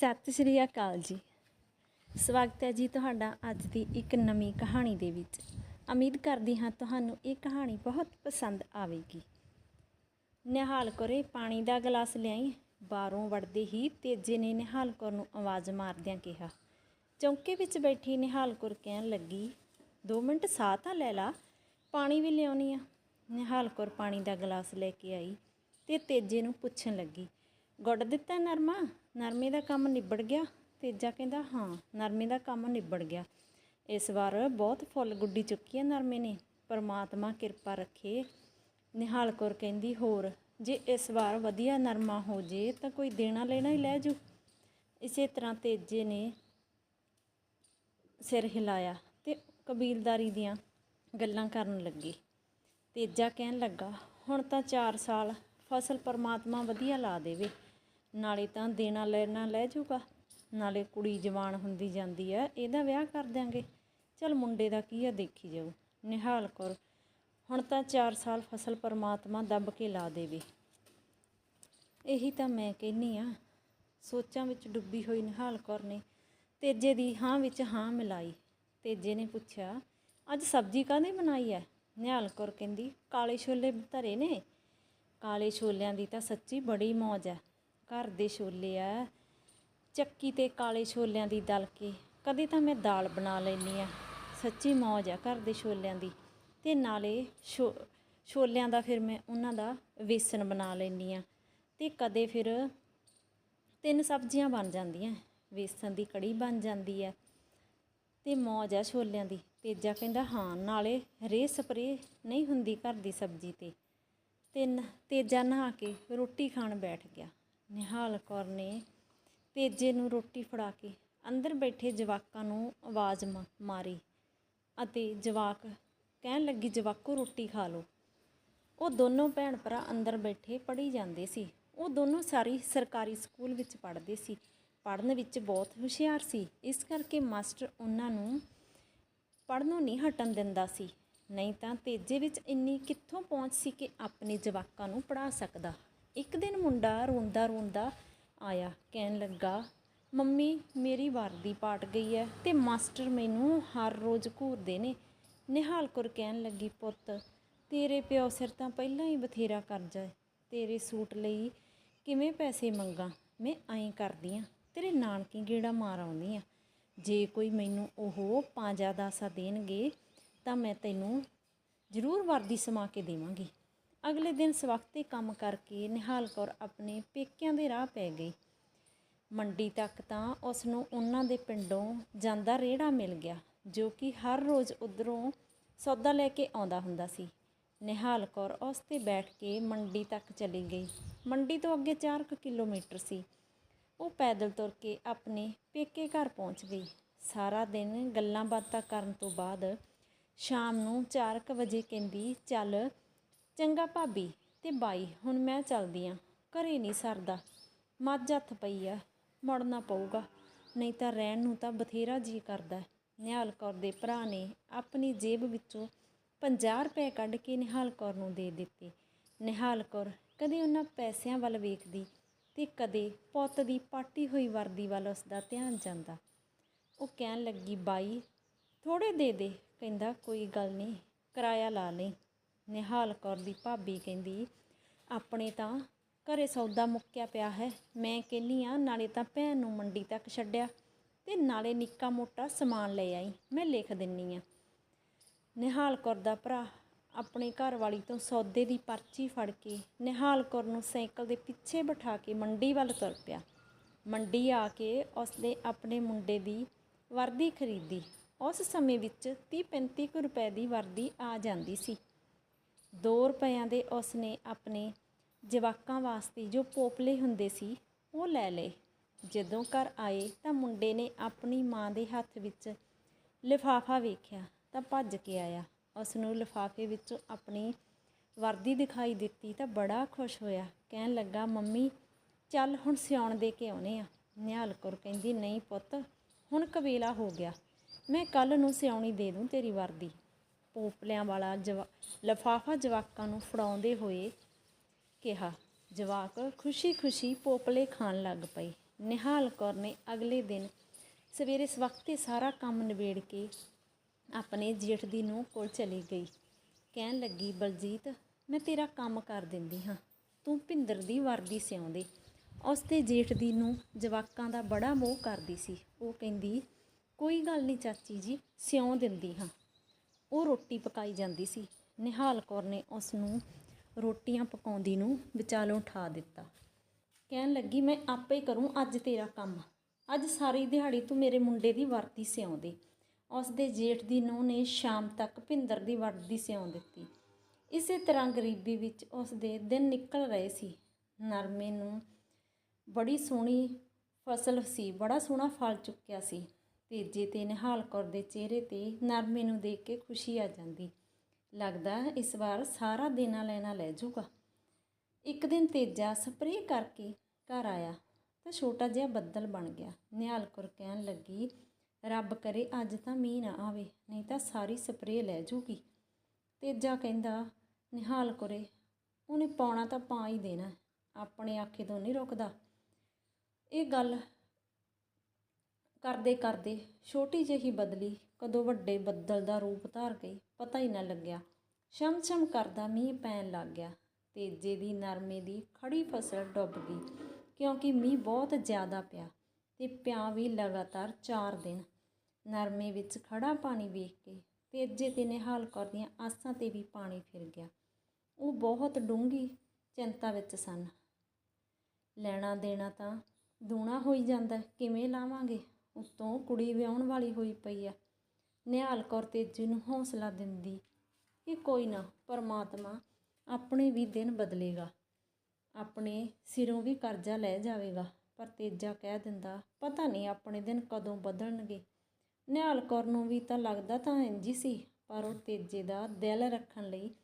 ਸਤਿ ਸ਼੍ਰੀ ਅਕਾਲ ਜੀ। ਸਵਾਗਤ ਹੈ ਜੀ ਤੁਹਾਡਾ ਅੱਜ ਦੀ ਇੱਕ ਨਵੀਂ ਕਹਾਣੀ ਦੇ ਵਿੱਚ। ਉਮੀਦ ਕਰਦੀ ਹਾਂ ਤੁਹਾਨੂੰ ਇਹ ਕਹਾਣੀ ਬਹੁਤ ਪਸੰਦ ਆਵੇਗੀ। ਨਿਹਾਲ ਕੋਰੇ ਪਾਣੀ ਦਾ ਗਲਾਸ ਲਿਆਈ, ਬਾਹਰੋਂ ਵੜਦੇ ਹੀ ਤੇਜੇ ਨੇ ਨਿਹਾਲ ਕੌਰ ਨੂੰ ਆਵਾਜ਼ ਮਾਰਦਿਆਂ ਕਿਹਾ, ਚੌਂਕੇ ਵਿੱਚ ਬੈਠੀ ਨਿਹਾਲ ਕੌਰ ਕਹਿਣ ਲੱਗੀ 2 ਮਿੰਟ ਸਾਹ ਤਾਂ ਲੈ ਲਾ, ਪਾਣੀ ਵੀ ਲਿਆਉਣੀ ਆ। ਨਿਹਾਲ ਕੌਰ ਪਾਣੀ ਦਾ ਗਲਾਸ ਲੈ ਕੇ ਆਈ ਤੇ ਤੇਜੇ ਨੂੰ ਪੁੱਛਣ ਲੱਗੀ ਗੁੱਡ ਦਿੱਤਾ ਨਰਮਾ? ਨਰਮੇ ਦਾ ਕੰਮ ਨਿਬੜ ਗਿਆ। ਤੇਜਾ ਕਹਿੰਦਾ, ਹਾਂ, ਨਰਮੇ ਦਾ ਕੰਮ ਨਿਬੜ ਗਿਆ। ਇਸ ਵਾਰ ਬਹੁਤ ਫੁੱਲ ਗੁੱਡੀ ਚੁੱਕੀ ਹੈ ਨਰਮੇ ਨੇ। ਪਰਮਾਤਮਾ ਕਿਰਪਾ ਰੱਖੇ। ਨਿਹਾਲ ਕੌਰ ਕਹਿੰਦੀ, ਹੋਰ, ਜੇ ਇਸ ਵਾਰ ਵਧੀਆ ਨਰਮਾ ਹੋ ਜੇ ਤਾਂ ਕੋਈ ਦੇਣਾ ਲੈਣਾ ਹੀ ਲੈ ਜੂ ਇਸੇ ਤਰ੍ਹਾਂ ਤੇਜੇ ਨੇ ਸਿਰ ਹਿਲਾਇਆ ਤੇ ਕਬੀਲਦਾਰੀ ਦੀਆਂ ਗੱਲਾਂ ਕਰਨ ਲੱਗੀ। ਤੇਜਾ ਕਹਿਣ ਲੱਗਾ, ਹੁਣ ਤਾਂ 4 ਸਾਲ ਫਸਲ ਪਰਮਾਤਮਾ ਵਧੀਆ ਲਾ ਦੇਵੇ। ਨਾਲੇ ਤਾਂ ਦੇਣਾ ਲੈਣਾ ਲੈ ਜਾਊਗਾ। ਨਾਲੇ ਕੁੜੀ ਜਵਾਨ ਹੁੰਦੀ ਜਾਂਦੀ ਆ, ਇਹਦਾ ਵਿਆਹ ਕਰ ਦਿਆਂਗੇ। ਚਲ ਮੁੰਡੇ ਦਾ ਕੀ ਆ, ਦੇਖੀ ਜਾਊ। ਨਿਹਾਲ ਕੌਰ, ਹੁਣ ਤਾਂ 4 ਸਾਲ ਫਸਲ ਪਰਮਾਤਮਾ ਦੱਬ ਕੇ ਲਾ ਦੇਵੇ। ਇਹੀ ਤਾਂ ਮੈਂ ਕਹਿੰਨੀ ਆ, ਸੋਚਾਂ ਵਿੱਚ ਡੁੱਬੀ ਹੋਈ ਨਿਹਾਲ ਕੌਰ ਨੇ, ਤੇਜੇ ਦੀ ਹਾਂ ਵਿੱਚ ਹਾਂ ਮਿਲਾਈ। ਤੇਜੇ ਨੇ ਪੁੱਛਿਆ, ਅੱਜ ਸਬਜ਼ੀ ਕਾਹਦੀ ਬਣਾਈ ਹੈ ਨਿਹਾਲ ਕੌਰ ਕਹਿੰਦੀ, ਕਾਲੇ ਛੋਲੇ ਧਰੇ ਨੇ। ਕਾਲੇ ਛੋਲਿਆਂ ਦੀ ਤਾਂ ਸੱਚੀ ਬੜੀ ਮੌਜ ਹੈ ਘਰ ਦੇ ਛੋਲੇ ਆ, ਚੱਕੀ ਤੇ ਕਾਲੇ ਛੋਲਿਆਂ ਦੀ ਦਲ ਕੇ। ਕਦੇ ਤਾਂ ਮੈਂ ਦਾਲ ਬਣਾ ਲੈਂਦੀ ਆ। ਸੱਚੀ ਮੌਜ ਆ ਘਰ ਦੇ ਛੋਲਿਆਂ ਦੀ। ਤੇ ਨਾਲੇ ਛੋ, ਛੋਲਿਆਂ ਦਾ ਫਿਰ ਮੈਂ ਉਹਨਾਂ ਦਾ ਵੇਸਣ ਬਣਾ ਲੈਂਦੀ ਆ। ਤੇ ਕਦੇ ਫਿਰ ਤਿੰਨ ਸਬਜ਼ੀਆਂ ਬਣ ਜਾਂਦੀਆਂ, ਵੇਸਣ ਦੀ ਕੜੀ ਬਣ ਜਾਂਦੀ ਹੈ ਤੇ ਮੌਜ ਆ ਛੋਲਿਆਂ ਦੀ। ਤੇਜਾ ਕਹਿੰਦਾ, ਹਾਂ, ਨਾਲੇ ਰੇ ਸਪਰੇ ਨਹੀਂ ਹੁੰਦੀ ਘਰ ਦੀ ਸਬਜ਼ੀ ਤੇ। ਤਿੰਨ, ਤੇਜਾ ਨਹਾ ਕੇ ਰੋਟੀ ਖਾਣ ਬੈਠ ਗਿਆ। ਨਿਹਾਲ ਕੌਰ ਨੇ ਤੇਜੇ ਨੂੰ ਰੋਟੀ ਫੜਾ ਕੇ ਅੰਦਰ ਬੈਠੇ ਜਵਾਕਾਂ ਨੂੰ ਆਵਾਜ਼ ਮ- ਮਾਰੀ ਅਤੇ ਜਵਾਕ ਕਹਿਣ ਲੱਗੀ, ਜਵਾਕੋ, ਰੋਟੀ ਖਾ ਲਓ। ਉਹ ਦੋਨੋਂ ਭੈਣ ਭਰਾ ਅੰਦਰ ਬੈਠੇ ਪੜ੍ਹੀ ਜਾਂਦੇ ਸੀ। ਉਹ ਦੋਨੋਂ ਸਾਰੀ ਸਰਕਾਰੀ ਸਕੂਲ ਵਿੱਚ ਪੜ੍ਹਦੇ ਸੀ। ਪੜ੍ਹਨ ਵਿੱਚ ਬਹੁਤ ਹੁਸ਼ਿਆਰ ਸੀ। ਇਸ ਕਰਕੇ ਮਾਸਟਰ ਉਹਨਾਂ ਨੂੰ ਪੜ੍ਹਨੋਂ ਨਹੀਂ ਹਟਣ ਦਿੰਦਾ ਸੀ। ਨਹੀਂ ਤਾਂ ਤੇਜੇ ਵਿੱਚ ਇੰਨੀ ਕਿੱਥੋਂ ਪਹੁੰਚ ਸੀ ਕਿ ਆਪਣੇ ਜਵਾਕਾਂ ਨੂੰ ਪੜ੍ਹਾ ਸਕਦਾ। ਇੱਕ ਦਿਨ ਮੁੰਡਾ ਰੋਂਦਾ ਰੋਂਦਾ ਆਇਆ, ਕਹਿਣ ਲੱਗਾ, ਮੰਮੀ, ਮੇਰੀ ਵਰਦੀ ਪਾਟ ਗਈ ਹੈ ਅਤੇ ਮਾਸਟਰ ਮੈਨੂੰ ਹਰ ਰੋਜ਼ ਘੂਰਦੇ ਨੇ। ਨਿਹਾਲ ਕੌਰ ਕਹਿਣ ਲੱਗੀ, ਪੁੱਤ, ਤੇਰੇ ਪਿਓ ਸਿਰ ਤਾਂ ਪਹਿਲਾਂ ਹੀ ਬਥੇਰਾ ਕਰਜ਼ਾ ਹੈ ਤੇਰੇ ਸੂਟ ਲਈ ਕਿਵੇਂ ਪੈਸੇ ਮੰਗਾ? ਮੈਂ ਐਂ ਕਰਦੀ ਆ, ਤੇਰੇ ਨਾਨਕੀ ਗੇੜਾ ਮਾਰ ਆਉਂਦੀ ਆ। ਜੇ ਕੋਈ ਮੈਨੂੰ ਉਹ ਪੰਜਾ ਦਾਸਾ ਦੇਣਗੇ ਤਾਂ ਮੈਂ ਤੈਨੂੰ ਜ਼ਰੂਰ ਵਰਦੀ ਸਮਾ ਕੇ ਦੇਵਾਂਗੀ। ਅਗਲੇ ਦਿਨ ਸਵਖਤੇ ਕੰਮ ਕਰਕੇ ਨਿਹਾਲ ਕੌਰ ਆਪਣੇ ਪੇਕਿਆਂ ਦੇ ਰਾਹ ਪੈ ਗਈ। ਮੰਡੀ ਤੱਕ ਤਾਂ ਉਸ ਨੂੰ ਉਹਨਾਂ ਦੇ ਪਿੰਡੋਂ ਜਾਂਦਾ ਰੇੜਾ ਮਿਲ ਗਿਆ, ਜੋ ਕਿ ਹਰ ਰੋਜ਼ ਉਧਰੋਂ ਸੌਦਾ ਲੈ ਕੇ ਆਉਂਦਾ ਹੁੰਦਾ ਸੀ। ਨਿਹਾਲ ਕੌਰ ਉਸ ਤੇ ਬੈਠ ਕੇ ਮੰਡੀ ਤੱਕ ਚਲੀ ਗਈ। ਮੰਡੀ ਤੋਂ ਅੱਗੇ 4 ਕਿਲੋਮੀਟਰ ਸੀ। ਉਹ ਪੈਦਲ ਤੁਰ ਕੇ ਆਪਣੇ ਪੇਕੇ ਘਰ ਪਹੁੰਚ ਗਈ। ਸਾਰਾ ਦਿਨ ਗੱਲਾਂ ਬਾਤਾਂ ਕਰਨ ਤੋਂ ਬਾਅਦ ਸ਼ਾਮ ਨੂੰ 4:00 ਵਜੇ ਕਹਿੰਦੀ, ਚੱਲ ਚੰਗਾ ਭਾਬੀ ਤੇ ਬਾਈ, ਹੁਣ ਮੈਂ ਚੱਲਦੀ ਆਂ। ਘਰੇ ਨਹੀਂ ਸਰਦਾ। ਮੱਝ ਹੱਥ ਪਈ ਆ, ਮੁੜਨਾ ਪਊਗਾ। ਨਹੀਂ ਤਾਂ ਰਹਿਣ ਨੂੰ ਤਾਂ ਬਥੇਰਾ ਜੀ ਕਰਦਾ ਨਿਹਾਲ ਕੌਰ ਦੇ ਭਰਾ ਨੇ ਆਪਣੀ ਜੇਬ ਵਿੱਚੋਂ 50 ਰੁਪਏ ਕੱਢ ਕੇ ਨਿਹਾਲ ਕੌਰ ਨੂੰ ਦੇ ਦਿੱਤੇ। ਨਿਹਾਲ ਕੌਰ ਕਦੇ ਉਹਨਾਂ ਪੈਸਿਆਂ ਵੱਲ ਵੇਖਦੀ ਤੇ ਕਦੇ ਪੁੱਤ ਦੀ ਪਾਟੀ ਹੋਈ ਵਰਦੀ ਵੱਲ ਉਸ ਦਾ ਧਿਆਨ ਜਾਂਦਾ। ਉਹ ਕਹਿਣ ਲੱਗੀ, ਬਾਈ ਥੋੜੇ ਦੇ ਦੇ। ਕਹਿੰਦਾ, ਕੋਈ ਗੱਲ ਨਹੀਂ, ਕਿਰਾਇਆ ਲਾ ਲਈ। ਨਿਹਾਲ ਕੌਰ ਦੀ ਭਾਬੀ ਕਹਿੰਦੀ, ਆਪਣੇ ਤਾਂ ਘਰੇ ਸੌਦਾ ਮੁੱਕਿਆ ਪਿਆ ਹੈ। ਮੈਂ ਕਹਿੰਨੀ ਆ ਨਾਲੇ ਤਾਂ ਭੈਣ ਨੂੰ ਮੰਡੀ ਤੱਕ ਛੱਡਿਆ ਤੇ ਨਾਲੇ ਨਿੱਕਾ ਮੋਟਾ ਸਮਾਨ ਲੈ ਆਈ। ਮੈਂ ਲਿਖ ਦਿੰਨੀ ਆ ਨਿਹਾਲ ਕੌਰ ਦਾ ਭਰਾ ਆਪਣੇ ਘਰ ਵਾਲੀ ਤੋਂ ਸੌਦੇ ਦੀ ਪਰਚੀ ਫੜ ਕੇ ਨਿਹਾਲ ਕੌਰ ਨੂੰ ਸਾਈਕਲ ਦੇ ਪਿੱਛੇ ਬਿਠਾ ਕੇ ਮੰਡੀ ਵੱਲ ਤੁਰ ਪਿਆ। ਮੰਡੀ ਆ ਕੇ ਉਸਨੇ ਆਪਣੇ ਮੁੰਡੇ ਦੀ ਵਰਦੀ ਖਰੀਦੀ। ਉਸ ਸਮੇਂ ਵਿੱਚ 30-35 ਕੁ ਰੁਪਏ ਦੀ ਵਰਦੀ ਆ ਜਾਂਦੀ ਸੀ। ਦੋ ਰੁਪਇਆਂ ਦੇ ਉਸ ਨੇ ਆਪਣੇ ਜਵਾਕਾਂ ਵਾਸਤੇ ਜੋ ਪੋਪਲੇ ਹੁੰਦੇ ਸੀ, ਉਹ ਲੈ ਲਏ। ਜਦੋਂ ਘਰ ਆਏ ਤਾਂ ਮੁੰਡੇ ਨੇ ਆਪਣੀ ਮਾਂ ਦੇ ਹੱਥ ਵਿੱਚ ਲਿਫਾਫਾ ਵੇਖਿਆ ਤਾਂ ਭੱਜ ਕੇ ਆਇਆ। ਉਸ ਨੂੰ ਲਿਫਾਫੇ ਵਿੱਚੋਂ ਆਪਣੀ ਵਰਦੀ ਦਿਖਾਈ ਦਿੱਤੀ ਤਾਂ ਬੜਾ ਖੁਸ਼ ਹੋਇਆ। ਕਹਿਣ ਲੱਗਾ, ਮੰਮੀ, ਚੱਲ ਹੁਣ ਸਿਉਣ ਦੇ ਕੇ ਆਉਨੇ ਆ। ਨਿਹਾਲ ਕੌਰ ਕਹਿੰਦੀ, ਨਹੀਂ ਪੁੱਤ, ਹੁਣ ਕਵੇਲਾ ਹੋ ਗਿਆ। ਮੈਂ ਕੱਲ ਨੂੰ ਸਿਉਣੀ ਦੇ ਦੂੰ ਤੇਰੀ ਵਰਦੀ। ਪੋਪਲਿਆਂ ਵਾਲਾ ਜਵਾ, ਲਿਫਾਫਾ ਜਵਾਕਾਂ ਨੂੰ ਫੜਾਉਂਦੇ ਹੋਏ ਕਿਹਾ, ਜਵਾਕ, ਖੁਸ਼ੀ-ਖੁਸ਼ੀ ਪੋਪਲੇ ਖਾਣ ਲੱਗ ਪਏ। ਨਿਹਾਲ ਕੌਰ ਨੇ ਅਗਲੇ ਦਿਨ ਸਵੇਰੇ ਸਵਖਤੇ ਸਾਰਾ ਕੰਮ ਨਿਬੇੜ ਕੇ ਆਪਣੇ ਜੇਠ ਦੀ ਨੂੰਹ ਕੋਲ ਚਲੀ ਗਈ। ਕਹਿਣ ਲੱਗੀ, ਬਲਜੀਤ, ਮੈਂ ਤੇਰਾ ਕੰਮ ਕਰ ਦਿੰਦੀ ਹਾਂ। ਤੂੰ ਭਿੰਦਰ ਦੀ ਵਰਦੀ ਸਿਉਂਦੇ। ਉਸ ਤੇ ਜੇਠ ਦੀ ਨੂੰ ਜਵਾਕਾਂ ਦਾ ਬੜਾ ਮੋਹ ਕਰਦੀ ਸੀ। ਉਹ ਕਹਿੰਦੀ, ਕੋਈ ਗੱਲ ਨਹੀਂ ਚਾਚੀ ਜੀ, ਸਿਉਂ ਦਿੰਦੀ ਹਾਂ। ਉਹ ਰੋਟੀ ਪਕਾਈ ਜਾਂਦੀ ਸੀ। ਨਿਹਾਲ ਕੌਰ ਨੇ ਉਸ ਨੂੰ ਰੋਟੀਆਂ ਪਕਾਉਂਦੀ ਨੂੰ ਵਿਚਾਲੋਂ ਉਠਾ ਦਿੱਤਾ। ਕਹਿਣ ਲੱਗੀ, ਮੈਂ ਆਪੇ ਕਰੂੰ ਅੱਜ ਤੇਰਾ ਕੰਮ। ਅੱਜ ਸਾਰੀ ਦਿਹਾੜੀ ਤੂੰ ਮੇਰੇ ਮੁੰਡੇ ਦੀ ਵਰਦੀ ਸਿਉਂਦੇ ਉਸ ਦੇ ਜੇਠ ਦੀ ਨੂੰਹ ਨੇ ਸ਼ਾਮ ਤੱਕ ਭਿੰਦਰ ਦੀ ਵਰਦੀ ਸਿਉਂ ਦਿੱਤੀ। ਇਸੇ ਤਰ੍ਹਾਂ ਗਰੀਬੀ ਵਿੱਚ ਉਸ ਦੇ ਦਿਨ ਨਿਕਲ ਰਹੇ ਸੀ। ਨਰਮੇ ਨੂੰ ਬੜੀ ਸੋਹਣੀ ਫਸਲ ਸੀ। ਬੜਾ ਸੋਹਣਾ ਫਲ ਚੁੱਕਿਆ ਸੀ। ਤੇਜੇ ਤੇ ਨਿਹਾਲ ਕੌਰ ਦੇ ਚਿਹਰੇ ਤੇ ਨਰਮੇ ਨੂੰ ਦੇਖ ਕੇ ਖੁਸ਼ੀ ਆ ਜਾਂਦੀ। ਲੱਗਦਾ ਇਸ ਵਾਰ ਸਾਰਾ ਦੇਣਾ ਲੈਣਾ ਲੈ ਜਾਊਗਾ। ਇੱਕ ਦਿਨ ਤੇਜਾ ਸਪਰੇਅ ਕਰਕੇ ਘਰ ਆਇਆ ਤਾਂ ਛੋਟਾ ਜਿਹਾ ਬੱਦਲ ਬਣ ਗਿਆ। ਨਿਹਾਲ ਕੌਰ ਕਹਿਣ ਲੱਗੀ, ਰੱਬ ਕਰੇ ਅੱਜ ਤਾਂ ਮੀਂਹ ਨਾ ਆਵੇ, ਨਹੀਂ ਤਾਂ ਸਾਰੀ ਸਪਰੇਅ ਲੈ ਜੂਗੀ ਤੇਜਾ ਕਹਿੰਦਾ, ਨਿਹਾਲ ਕੌਰੇ, ਉਹਨੇ ਪਾਉਣਾ ਤਾਂ ਪਾ ਹੀ ਦੇਣਾ, ਆਪਣੇ ਆਖੇ ਤੋਂ ਨਹੀਂ ਰੁਕਦਾ। ਇਹ ਗੱਲ ਕਰਦੇ ਕਰਦੇ ਛੋਟੀ ਜਿਹੀ ਬਦਲੀ ਕਦੋਂ ਵੱਡੇ ਬੱਦਲ ਦਾ ਰੂਪ ਧਾਰ ਗਈ, ਪਤਾ ਹੀ ਨਾ ਲੱਗਿਆ। ਛਮ-ਛਮ ਕਰਦਾ ਮੀਂਹ ਪੈਣ ਲੱਗ ਗਿਆ। ਤੇਜੇ ਦੀ ਨਰਮੇ ਦੀ ਖੜੀ ਫਸਲ ਡੁੱਬ ਗਈ, ਕਿਉਂਕਿ ਮੀਂਹ ਬਹੁਤ ਜ਼ਿਆਦਾ ਪਿਆ ਤੇ ਪਿਆ ਵੀ ਲਗਾਤਾਰ 4 ਦਿਨ। ਨਰਮੇ ਵਿੱਚ ਖੜਾ ਪਾਣੀ ਵੇਖ ਕੇ ਤੇਜੇ ਤੇ ਨਿਹਾਲ ਕੌਰ ਦੀਆਂ ਆਸਾਂ ਤੇ ਵੀ ਪਾਣੀ ਫਿਰ ਗਿਆ। ਉਹ ਬਹੁਤ ਡੂੰਘੀ ਚਿੰਤਾ ਵਿੱਚ ਸਨ। ਲੈਣਾ ਦੇਣਾ ਤਾਂ ਦੂਣਾ ਹੋਈ ਜਾਂਦਾ, ਕਿਵੇਂ ਲਾਵਾਂਗੇ? ਉਤੋਂ ਕੁੜੀ ਵਿਆਹਣ ਵਾਲੀ ਹੋਈ ਪਈ ਆ। ਨਿਹਾਲ ਕੌਰ ਤੇਜੀ ਨੂੰ ਹੌਸਲਾ ਦਿੰਦੀ ਕਿ ਕੋਈ ਨਾ, ਪਰਮਾਤਮਾ ਆਪਣੇ ਵੀ ਦਿਨ ਬਦਲੇਗਾ। ਆਪਣੇ ਸਿਰੋਂ ਵੀ ਕਰਜ਼ਾ ਲੈ ਜਾਵੇਗਾ। ਪਰ ਤੇਜਾ ਕਹਿ ਦਿੰਦਾ, ਪਤਾ ਨਹੀਂ ਆਪਣੇ ਦਿਨ ਕਦੋਂ ਬਦਲਣਗੇ। ਨਿਹਾਲ ਕੌਰ ਨੂੰ ਵੀ ਤਾਂ ਲੱਗਦਾ ਤਾਂ ਇੰਝ ਹੀ ਸੀ, ਪਰ ਉਹ ਤੇਜੇ ਦਾ ਦਿਲ ਰੱਖਣ ਲਈ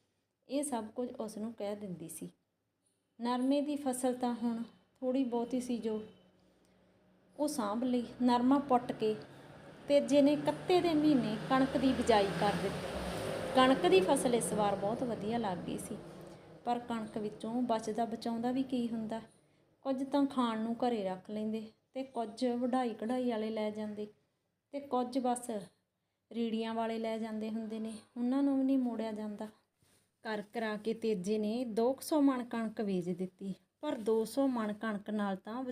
ਇਹ ਸਭ ਕੁਝ ਉਸ ਨੂੰ ਕਹਿ ਦਿੰਦੀ ਸੀ। ਨਰਮੇ ਦੀ ਫਸਲ ਤਾਂ ਹੁਣ ਥੋੜੀ ਬਹੁਤੀ ਸੀ ਜੋ ਉਹ ਸਾਂਭ ਲਈ, ਨਰਮਾ ਪੁੱਟ ਕੇ ਤੇਜੇ ਨੇ ਕੱਤੇ ਦੇ ਮਹੀਨੇ ਕਣਕ ਦੀ ਬਿਜਾਈ ਕਰ ਦਿੱਤੀ। ਕਣਕ ਦੀ ਫਸਲ ਇਸ ਵਾਰ ਬਹੁਤ ਵਧੀਆ ਲੱਗ ਗਈ ਸੀ, ਪਰ ਕਣਕ ਵਿੱਚੋਂ ਬਚਦਾ ਬਚਾਉਂਦਾ ਵੀ ਕੀ ਹੁੰਦਾ? ਕੁਝ ਤਾਂ ਖਾਣ ਨੂੰ ਘਰੇ ਰੱਖ ਲੈਂਦੇ ਤੇ ਕੁਝ ਵਢਾਈ ਕਢਾਈ ਵਾਲੇ ਲੈ ਜਾਂਦੇ ਤੇ ਕੁਝ ਬਸ ਰੀੜੀਆਂ ਵਾਲੇ ਲੈ ਜਾਂਦੇ ਹੁੰਦੇ ਨੇ, ਉਹਨਾਂ ਨੂੰ ਵੀ ਨਹੀਂ ਮੋੜਿਆ ਜਾਂਦਾ। ਕਰ ਕਰਾ ਕੇ ਤੇਜੇ ਨੇ 200 ਮਣ ਕਣਕ ਵੇਚ ਦਿੱਤੀ, ਪਰ 200 ਮਣ ਕਣਕ ਨਾਲ ਤਾਂ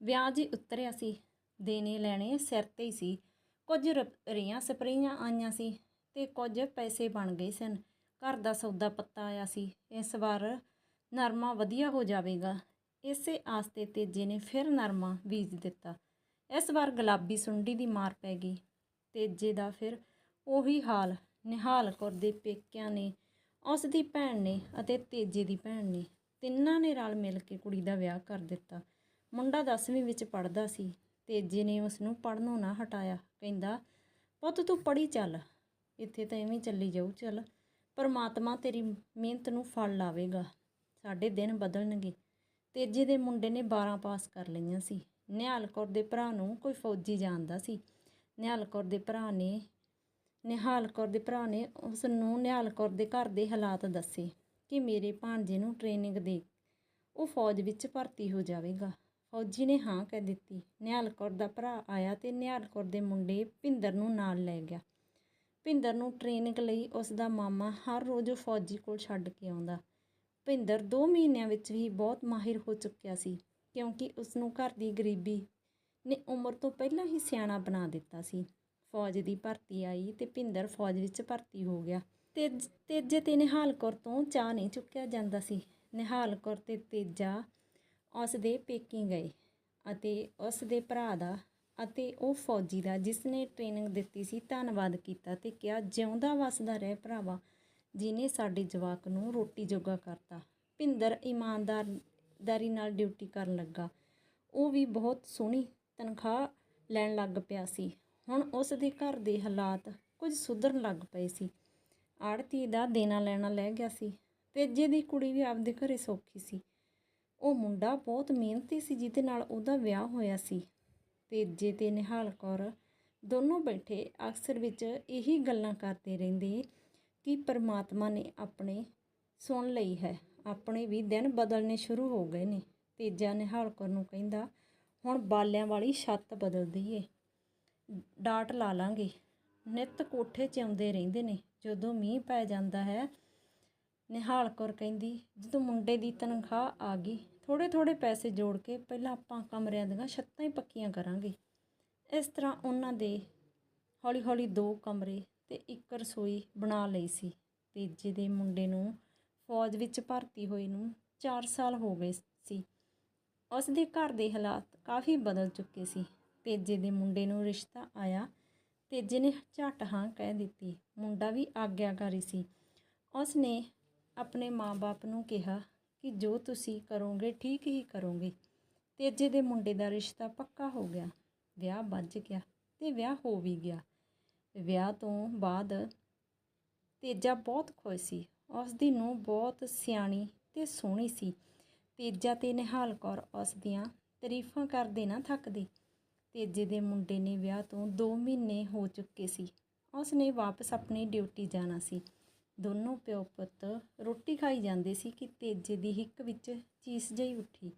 ਵਿਚ- ਵਿਆਜ ਹੀ ਉਤਰਿਆ ਸੀ, ਦੇਣੇ ਲੈਣੇ ਸਿਰ ਤੇ ਹੀ ਸੀ। ਕੁਝ ਰ- ਰੀਆਂ ਸਪਰੇਆਂ ਆਈਆਂ ਸੀ ਤੇ ਕੁਝ ਪੈਸੇ ਬਣ ਗਏ ਸਨ। ਘਰ ਦਾ ਸੌਦਾ ਪੱਤਾ ਆਇਆ ਸੀ। ਇਸ ਵਾਰ ਨਰਮਾ ਵਧੀਆ ਹੋ ਜਾਵੇਗਾ। ਇਸੇ ਆਸਤੇ ਤੇਜੇ ਨੇ ਫਿਰ ਨਰਮਾ ਬੀਜ ਦਿੱਤਾ। ਇਸ ਵਾਰ ਗੁਲਾਬੀ ਸੁੰਡੀ ਦੀ ਮਾਰ ਪੈ ਗਈ। ਤੇਜੇ ਦਾ ਫਿਰ ਉਹੀ ਹਾਲ। ਨਿਹਾਲ ਕੌਰ ਦੇ ਪੇਕਿਆਂ ਨੇ, ਉਸ ਦੀ ਭੈਣ ਨੇ ਅਤੇ ਤੇਜੇ ਦੀ ਭੈਣ ਨੇ ਤਿੰਨਾਂ ਨੇ ਰਲ ਮਿਲ ਕੇ ਕੁੜੀ ਦਾ ਵਿਆਹ ਕਰ ਦਿੱਤਾ। ਮੁੰਡਾ 10ਵੀਂ ਵਿੱਚ ਪੜ੍ਹਦਾ ਸੀ ਤੇਜੇ ਨੇ ਉਸ ਨੂੰ ਪੜ੍ਹਨੋਂ ਨਾ ਹਟਾਇਆ, ਕਹਿੰਦਾ, ਪੁੱਤ ਤੂੰ ਪੜ੍ਹੀ ਚੱਲ, ਇੱਥੇ ਤਾਂ ਐਵੇਂ ਚੱਲੀ ਜਾਊ, ਚੱਲ, ਪਰਮਾਤਮਾ ਤੇਰੀ ਮਿਹਨਤ ਨੂੰ ਫਲ ਲਾਵੇਗਾ, ਸਾਡੇ ਦਿਨ ਬਦਲਣਗੇ। ਤੇਜੇ ਦੇ ਮੁੰਡੇ ਨੇ 12 ਪਾਸ ਕਰ ਲਈਆਂ ਸੀ। ਨਿਹਾਲ ਕੌਰ ਦੇ ਭਰਾ ਨੂੰ ਕੋਈ ਫੌਜੀ ਜਾਣਦਾ ਸੀ। ਨਿਹਾਲ ਕੌਰ ਦੇ ਭਰਾ ਨੇ ਨਿਹਾਲ ਕੌਰ ਦੇ ਭਰਾ ਨੇ ਉਸ ਨੂੰ ਨਿਹਾਲ ਕੌਰ ਦੇ ਘਰ ਦੇ ਹਾਲਾਤ ਦੱਸੇ ਕਿ ਮੇਰੇ ਭਾਂਜੇ ਨੂੰ ਟ੍ਰੇਨਿੰਗ ਦੇ, ਉਹ ਫੌਜ ਵਿੱਚ ਭਰਤੀ ਹੋ ਜਾਵੇਗਾ। ਫੌਜੀ ਨੇ ਹਾਂ ਕਹਿ ਦਿੱਤੀ। ਨਿਹਾਲ ਕੌਰ ਦਾ ਭਰਾ ਆਇਆ ਤੇ ਨਿਹਾਲ ਕੌਰ ਦੇ ਮੁੰਡੇ ਭਿੰਦਰ ਨੂੰ ਨਾਲ ਲੈ ਗਿਆ। ਭਿੰਦਰ ਨੂੰ ਟ੍ਰੇਨਿੰਗ ਲਈ ਉਸ ਦਾ ਮਾਮਾ ਹਰ ਰੋਜ਼ ਫੌਜੀ ਕੋਲ ਛੱਡ ਕੇ ਆਉਂਦਾ। ਭਿੰਦਰ 2 ਮਹੀਨਿਆਂ ਵਿੱਚ ਹੀ ਬਹੁਤ ਮਾਹਿਰ ਹੋ ਚੁੱਕਿਆ ਸੀ, ਕਿਉਂਕਿ ਉਸ ਨੂੰ ਘਰ ਦੀ ਗਰੀਬੀ ਨੇ ਉਮਰ ਤੋਂ ਪਹਿਲਾਂ ਹੀ ਸਿਆਣਾ ਬਣਾ ਦਿੱਤਾ ਸੀ। ਫੌਜ ਦੀ ਭਰਤੀ ਆਈ ਤੇ ਭਿੰਦਰ ਫੌਜ ਵਿੱਚ ਭਰਤੀ ਹੋ ਗਿਆ। ਤੇ ਤੇਜੇ ਤੇ ਨਿਹਾਲ ਕੌਰ ਤੋਂ ਚਾਹ ਨਹੀਂ ਚੁੱਕਿਆ ਜਾਂਦਾ ਸੀ। ਨਿਹਾਲ ਕੌਰ ਤੇ ਤੇਜਾ ਉਸ ਦੇ ਪੇਕੀ ਗਏ ਅਤੇ ਉਸ ਦੇ ਭਰਾ ਦਾ ਅਤੇ ਉਹ ਫੌਜੀ ਦਾ ਜਿਸ ਨੇ ਟ੍ਰੇਨਿੰਗ ਦਿੱਤੀ ਸੀ, ਧੰਨਵਾਦ ਕੀਤਾ ਤੇ ਕਿਹਾ, ਜਿਉਂਦਾ ਵਸਦਾ ਰਹਿ ਭਰਾਵਾ ਜਿਨੇ ਸਾਡੇ ਜਵਾਕ ਨੂੰ ਰੋਟੀ ਜੋਗਾ ਕਰਤਾ। ਭਿੰਦਰ ਇਮਾਨਦਾਰੀ ਨਾਲ ਡਿਊਟੀ ਕਰਨ ਲੱਗਾ। ਉਹ ਵੀ ਬਹੁਤ ਸੋਹਣੀ ਤਨਖਾਹ ਲੈਣ ਲੱਗ ਪਿਆ ਸੀ। ਹੁਣ ਉਸ ਦੇ ਘਰ ਦੇ ਹਾਲਾਤ ਕੁਝ ਸੁਧਰਨ ਲੱਗ ਪਏ ਸੀ। ਆੜਤੀ ਦਾ ਦੇਣਾ ਲੈਣਾ ਲੈ ਗਿਆ ਸੀ ਤੇਜੇ ਦੀ ਕੁੜੀ ਵੀ ਆਪਦੇ ਘਰੇ ਸੌਖੀ ਸੀ। ਉਹ ਮੁੰਡਾ ਬਹੁਤ ਮਿਹਨਤੀ ਸੀ ਜਿਹਦੇ ਨਾਲ ਉਹਦਾ ਵਿਆਹ ਹੋਇਆ ਸੀ। ਤੇਜੇ ਤੇ ਨਿਹਾਲ ਕੌਰ ਦੋਨੋਂ ਬੈਠੇ ਅਕਸਰ ਵਿੱਚ ਇਹੀ ਗੱਲਾਂ ਕਰਦੇ ਰਹਿੰਦੇ ਕਿ ਪਰਮਾਤਮਾ ਨੇ ਆਪਣੇ ਸੁਣ ਲਈ ਹੈ, ਆਪਣੇ ਵੀ ਦਿਨ ਬਦਲਨੇ ਸ਼ੁਰੂ ਹੋ ਗਏ ਨੇ। ਤੇਜਾ ਨਿਹਾਲ ਕੌਰ ਨੂੰ ਕਹਿੰਦਾ, ਹੁਣ ਬਾਲਿਆਂ ਵਾਲੀ ਛੱਤ ਬਦਲ ਦਈਏ, ਡਾਟ ਲਾ ਲਾਂਗੇ। ਨਿੱਤ ਕੋਠੇ 'ਚ ਆਉਂਦੇ ਰਹਿੰਦੇ ਨੇ। ਜਦੋਂ ਮੀਂਹ ਪੈ ਜਾਂਦਾ ਹੈ ਨਿਹਾਲ ਕੌਰ ਕਹਿੰਦੀ, ਜਦੋਂ ਮੁੰਡੇ ਦੀ ਤਨਖਾਹ ਆ ਗਈ ਥੋੜੇ ਥੋੜੇ ਪੈਸੇ ਜੋੜ ਕੇ ਪਹਿਲਾਂ ਆਪਾਂ ਕਮਰਿਆਂ ਦੀਆਂ ਛੱਤਾਂ ਹੀ ਪੱਕੀਆਂ ਕਰਾਂਗੇ। ਇਸ ਤਰ੍ਹਾਂ ਉਹਨਾਂ ਦੇ ਹੌਲੀ ਹੌਲੀ ਦੋ ਕਮਰੇ ਤੇ ਇੱਕ ਰਸੋਈ ਬਣਾ ਲਈ ਸੀ ਤੇਜੇ ਦੇ ਮੁੰਡੇ ਨੂੰ ਫੌਜ ਵਿੱਚ ਭਰਤੀ ਹੋਏ ਨੂੰ 4 ਸਾਲ ਹੋ ਗਏ ਸੀ। ਉਸ ਦੇ ਘਰ ਦੇ ਹਾਲਾਤ ਕਾਫੀ ਬਦਲ ਚੁੱਕੇ ਸੀ ਤੇਜੇ ਦੇ ਮੁੰਡੇ ਨੂੰ ਰਿਸ਼ਤਾ ਆਇਆ ਤੇਜੇ ਨੇ ਝੱਟ ਹਾਂ ਕਹਿ ਦਿੱਤੀ, ਮੁੰਡਾ ਵੀ ਆਗਿਆਕਾਰੀ ਸੀ। ਉਸ ਨੇ ਆਪਣੇ ਮਾਂ-ਬਾਪ ਨੂੰ ਕਿਹਾ ਕਿ ਜੋ ਤੁਸੀਂ ਕਰੋਗੇ, ਠੀਕ ਹੀ ਕਰੋਗੇ। ਤੇਜੇ ਦੇ ਮੁੰਡੇ ਦਾ ਰਿਸ਼ਤਾ ਪੱਕਾ ਹੋ ਗਿਆ। ਵਿਆਹ ਵੱਜ ਗਿਆ ਤੇ ਵਿਆਹ ਹੋ ਵੀ ਗਿਆ। ਵਿਆਹ ਤੋਂ ਬਾਅਦ ਤੇਜਾ ਬਹੁਤ ਖੁਸ਼ ਸੀ। ਉਸ ਦੀ ਨੂੰ ਬਹੁਤ ਸਿਆਣੀ ਤੇ ਸੋਹਣੀ ਸੀ। ਤੇਜਾ ਤੇ ਨਿਹਾਲ ਕੌਰ ਉਸ ਦੀਆਂ ਤਾਰੀਫਾਂ ਕਰਦੇ ਨਾ ਥੱਕਦੇ। ਤੇਜੇ ਦੇ ਮੁੰਡੇ ਨੇ ਵਿਆਹ ਤੋਂ 2 ਮਹੀਨੇ ਹੋ ਚੁੱਕੇ ਸੀ। ਉਸ ਨੇ ਵਾਪਸ ਆਪਣੀ ਡਿਊਟੀ ਜਾਣਾ ਸੀ। ਦੋਨੋਂ ਪਿਓ ਪੁੱਤ ਰੋਟੀ ਖਾਈ ਜਾਂਦੇ ਸੀ ਕਿ ਤੇਜੇ ਦੀ ਹਿੱਕ ਵਿੱਚ ਚੀਸ ਜਿਹੀ ਉੱਠੀ।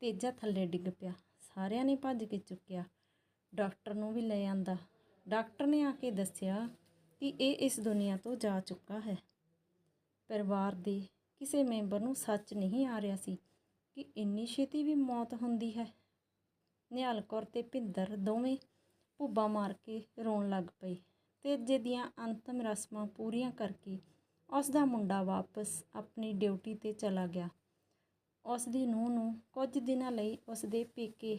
ਤੇਜਾ ਥੱਲੇ ਡਿੱਗ ਪਿਆ। ਸਾਰਿਆਂ ਨੇ ਭੱਜ ਕੇ ਚੁੱਕਿਆ। ਡਾਕਟਰ ਨੂੰ ਵੀ ਲੈ ਆਂਦਾ। ਡਾਕਟਰ ਨੇ ਆ ਕੇ ਦੱਸਿਆ ਕਿ ਇਹ ਇਸ ਦੁਨੀਆ ਤੋਂ ਜਾ ਚੁੱਕਾ ਹੈ। ਪਰਿਵਾਰ ਦੇ ਕਿਸੇ ਮੈਂਬਰ ਨੂੰ ਸੱਚ ਨਹੀਂ ਆ ਰਿਹਾ ਸੀ ਕਿ ਇੰਨੀ ਛੇਤੀ ਵੀ ਮੌਤ ਹੁੰਦੀ ਹੈ। ਨਿਹਾਲ ਕੌਰ ਤੇ ਭਿੰਦਰ ਦੋਵੇਂ ਭੁੱਬਾ ਮਾਰ ਕੇ ਰੋਣ ਲੱਗ ਪਏ। ਤੇਜੇ ਦੀਆਂ ਅੰਤਮ ਰਸਮਾਂ ਪੂਰੀਆਂ ਕਰਕੇ ਉਸ ਦਾ ਮੁੰਡਾ ਵਾਪਸ ਆਪਣੀ ਡਿਊਟੀ ਤੇ ਚਲਾ ਗਿਆ। ਉਸ ਦੀ ਨੂੰਹ ਨੂੰ ਕੁਝ ਦਿਨਾਂ ਲਈ ਉਸ ਦੇ ਪੇਕੇ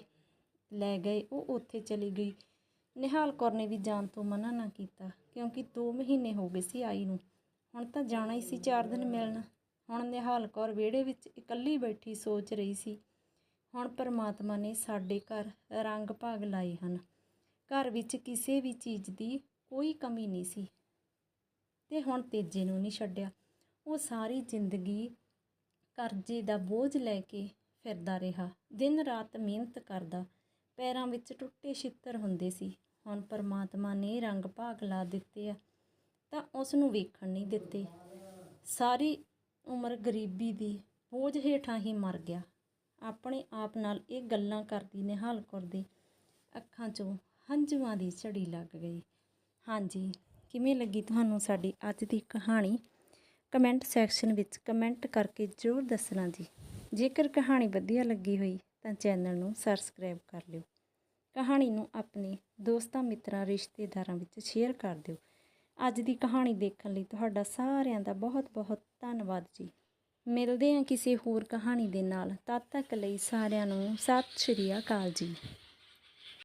ਲੈ ਗਏ। ਉਹ ਉੱਥੇ ਚਲੀ ਗਈ। ਨਿਹਾਲ ਕੌਰ ਨੇ ਵੀ ਜਾਣ ਤੋਂ ਮਨਾ ਨਾ ਕੀਤਾ, ਕਿਉਂਕਿ 2 ਮਹੀਨੇ ਹੋ ਗਏ ਸੀ ਆਈ ਨੂੰ। ਹੁਣ ਤਾਂ ਜਾਣਾ ਹੀ ਸੀ 4 ਦਿਨ ਮਿਲਣ। ਹੁਣ ਨਿਹਾਲ ਕੌਰ ਵਿਹੜੇ ਵਿੱਚ ਇਕੱਲੀ ਬੈਠੀ ਸੋਚ ਰਹੀ ਸੀ, ਹੁਣ ਪਰਮਾਤਮਾ ਨੇ ਸਾਡੇ ਘਰ ਰੰਗ ਭਾਗ ਲਾਏ ਹਨ। ਘਰ ਵਿੱਚ ਕਿਸੇ ਵੀ ਚੀਜ਼ ਦੀ ਕੋਈ ਕਮੀ ਨਹੀਂ ਸੀ। ਤੇ ਹੁਣ ਤੇਜੇ ਨੂੰ ਨਹੀਂ ਛੱਡਿਆ। ਉਹ ਸਾਰੀ ਜ਼ਿੰਦਗੀ ਕਰਜ਼ੇ ਦਾ ਬੋਝ ਲੈ ਕੇ ਫਿਰਦਾ ਰਿਹਾ। ਦਿਨ ਰਾਤ ਮਿਹਨਤ ਕਰਦਾ, ਪੈਰਾਂ ਵਿੱਚ ਟੁੱਟੇ ਛਿੱਤਰ ਹੁੰਦੇ ਸੀ। ਹੁਣ ਪਰਮਾਤਮਾ ਨੇ ਰੰਗ ਭਾਗ ਲਾ ਦਿੱਤੇ ਆ, ਤਾਂ ਉਸ ਨੂੰ ਵੇਖਣ ਨਹੀਂ ਦਿੱਤੇ। ਸਾਰੀ ਉਮਰ ਗਰੀਬੀ ਦੀ ਬੋਝ ਹੇਠਾਂ ਹੀ ਮਰ ਗਿਆ। ਆਪਣੇ ਆਪ ਨਾਲ ਇਹ ਗੱਲਾਂ ਕਰਦੀ ਨਿਹਾਲ ਕੌਰ ਦੇ ਅੱਖਾਂ 'ਚੋਂ ਹੰਝੂਆਂ ਦੀ ਝੜੀ ਲੱਗ ਗਈ। ਹਾਂਜੀ ਕਿਵੇਂ ਲੱਗੀ ਤੁਹਾਨੂੰ ਸਾਡੀ ਅੱਜ ਦੀ ਕਹਾਣੀ? ਕਮੈਂਟ ਸੈਕਸ਼ਨ ਵਿੱਚ ਕਮੈਂਟ ਕਰਕੇ ਜ਼ਰੂਰ ਦੱਸਣਾ ਜੀ। ਜੇਕਰ ਕਹਾਣੀ ਵਧੀਆ ਲੱਗੀ ਹੋਈ, ਤਾਂ ਚੈਨਲ ਨੂੰ ਸਬਸਕ੍ਰਾਈਬ ਕਰ ਲਿਓ। ਕਹਾਣੀ ਨੂੰ ਆਪਣੇ ਦੋਸਤਾਂ, ਮਿੱਤਰਾਂ, ਰਿਸ਼ਤੇਦਾਰਾਂ ਵਿੱਚ ਸ਼ੇਅਰ ਕਰ ਦਿਓ। ਅੱਜ ਦੀ ਕਹਾਣੀ ਦੇਖਣ ਲਈ ਤੁਹਾਡਾ ਸਾਰਿਆਂ ਦਾ ਬਹੁਤ ਬਹੁਤ ਧੰਨਵਾਦ ਜੀ। ਮਿਲਦੇ ਹਾਂ ਕਿਸੇ ਹੋਰ ਕਹਾਣੀ ਦੇ ਨਾਲ। ਤਦ ਤੱਕ ਲਈ ਸਾਰਿਆਂ ਨੂੰ ਸਤਿ ਸ਼੍ਰੀ ਅਕਾਲ ਜੀ।